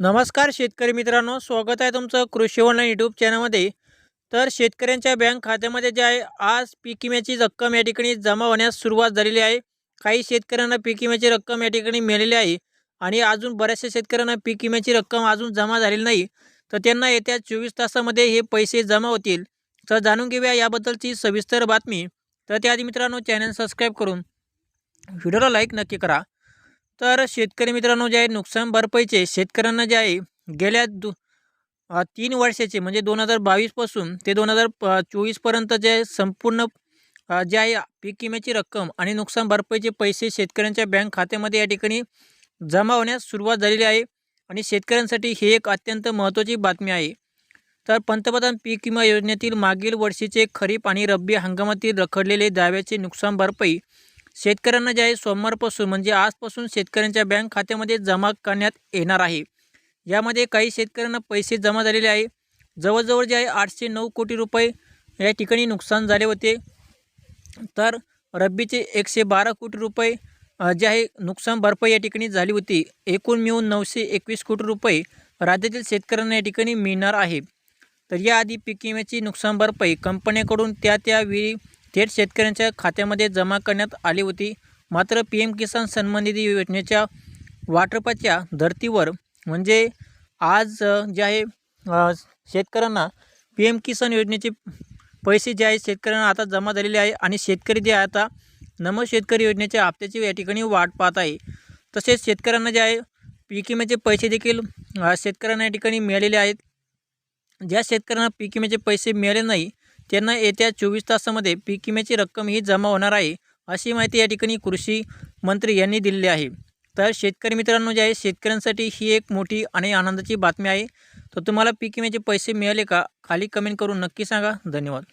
नमस्कार शेतकरी मित्रांनो स्वागत आहे तुमचं कृषी ऑनलाईन यूट्यूब चॅनलमध्ये तर शेतकऱ्यांच्या बँक खात्यामध्ये जे आहे आज पीक विम्याची रक्कम या ठिकाणी जमा होण्यास सुरुवात झालेली आहे. काही शेतकऱ्यांना पीक विम्याची रक्कम या ठिकाणी मिळालेली आहे आणि अजून बऱ्याचशा शेतकऱ्यांना पीक विम्याची रक्कम अजून जमा झालेली नाही. तर त्यांना येत्या चोवीस तासामध्ये हे पैसे जमा होतील. तर जाणून घेऊया याबद्दलची सविस्तर बातमी. तर त्याआधी मित्रांनो चॅनल सबस्क्राईब करून व्हिडिओला लाईक नक्की करा. तर शेतकरी मित्रांनो जे आहे नुकसान भरपाईचे शेतकऱ्यांना जे आहे गेल्या दु तीन वर्षाचे म्हणजे दोन हजार बावीसपासून ते दोन हजार प चोवीसपर्यंत जे आहे संपूर्ण जे आहे पीक विम्याची रक्कम आणि नुकसान भरपाईचे पैसे शेतकऱ्यांच्या बँक खात्यामध्ये या ठिकाणी जमा होण्यास सुरुवात झालेली आहे आणि शेतकऱ्यांसाठी ही एक अत्यंत महत्त्वाची बातमी आहे. तर पंतप्रधान पीक विमा योजनेतील मागील वर्षीचे खरीप आणि रब्बी हंगामातील रखडलेले दाव्याचे नुकसान भरपाई शेतकऱ्यांना जे आहे सोमवारपासून म्हणजे आजपासून शेतकऱ्यांच्या बँक खात्यामध्ये जमा करण्यात येणार आहे. यामध्ये काही शेतकऱ्यांना पैसे जमा झालेले आहे. जवळजवळ जे आहे आठशे नऊ कोटी रुपये या ठिकाणी नुकसान झाले होते. तर रब्बीचे एकशे बारा कोटी रुपये जे आहे नुकसान भरपाई या ठिकाणी झाली होती. एकूण मिळून नऊशे एकवीस कोटी रुपये राज्यातील शेतकऱ्यांना या ठिकाणी मिळणार आहे. तर याआधी पीक विम्याची नुकसान भरपाई कंपन्याकडून त्या त्या वेळी थेट शेतकऱ्यांच्या खात्यामध्ये जमा करण्यात आली होती. मात्र पी एम किसान सन्मान निधी योजनेच्या वाटपाच्या धर्तीवर म्हणजे आज जे आहे शेतकऱ्यांना पी एम किसान योजनेचे पैसे जे आहे शेतकऱ्यांना आता जमा झालेले आहे आणि शेतकरी जे आहे आता नम शेतकरी योजनेच्या हप्त्याची या ठिकाणी वाट पाहत आहे. तसेच शेतकऱ्यांना जे आहे पीक विम्याचे पैसे देखील शेतकऱ्यांना या ठिकाणी मिळालेले आहेत. ज्या शेतकऱ्यांना पीक विम्याचे पैसे मिळाले नाही त्यांना येत्या चोवीस तासामध्ये पीक विम्याची रक्कम ही जमा होणार आहे अशी माहिती या ठिकाणी कृषी मंत्री यांनी दिलेली आहे. तर शेतकरी मित्रांनो जे आहे शेतकऱ्यांसाठी ही एक मोठी आणि आनंदाची बातमी आहे. तर तुम्हाला पीक विम्याचे पैसे मिळाले का? खाली कमेंट करून नक्की सांगा. धन्यवाद.